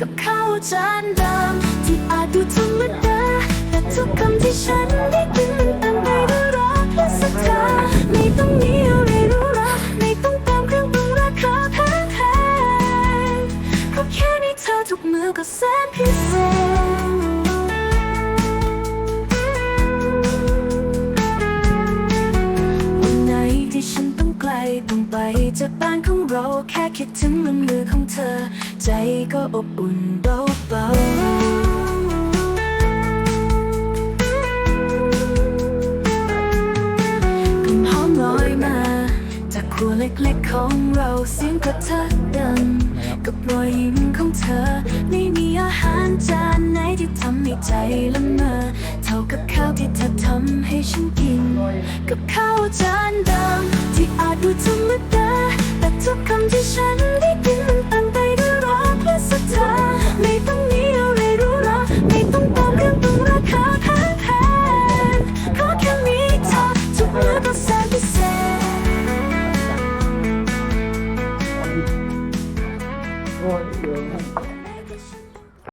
กับข้าวจานดิมที่อาจดูธรรมดาแต่ทุกคำที่ฉันได้ยินมันเต็มไปด้วยรักและศรัทธาไม่ต้องมีอะไรรู้หราไม่ต้องตามเครื่องปรุงราคาแพงๆเพราะแค่ในเธอทุกมือก็แสนพิเศษวันไหนที่ฉันต้องไกลต้องไปจากบ้านของเราแค่คิดถึงลมือของเธอ ใจก็อบอุ่นเบาๆกลิ่นหอมลอยมาจากครัวเล็กๆของเราเสียงกระทะดังกับรอยยิ้มของเธอ ไม่มีอาหารจานไหนที่ทำให้ใจละเมอเท่ากับข้าวที่เธอทำให้ฉันกิน กับข้าวจานเดิมที่อาจดูธรรม ษ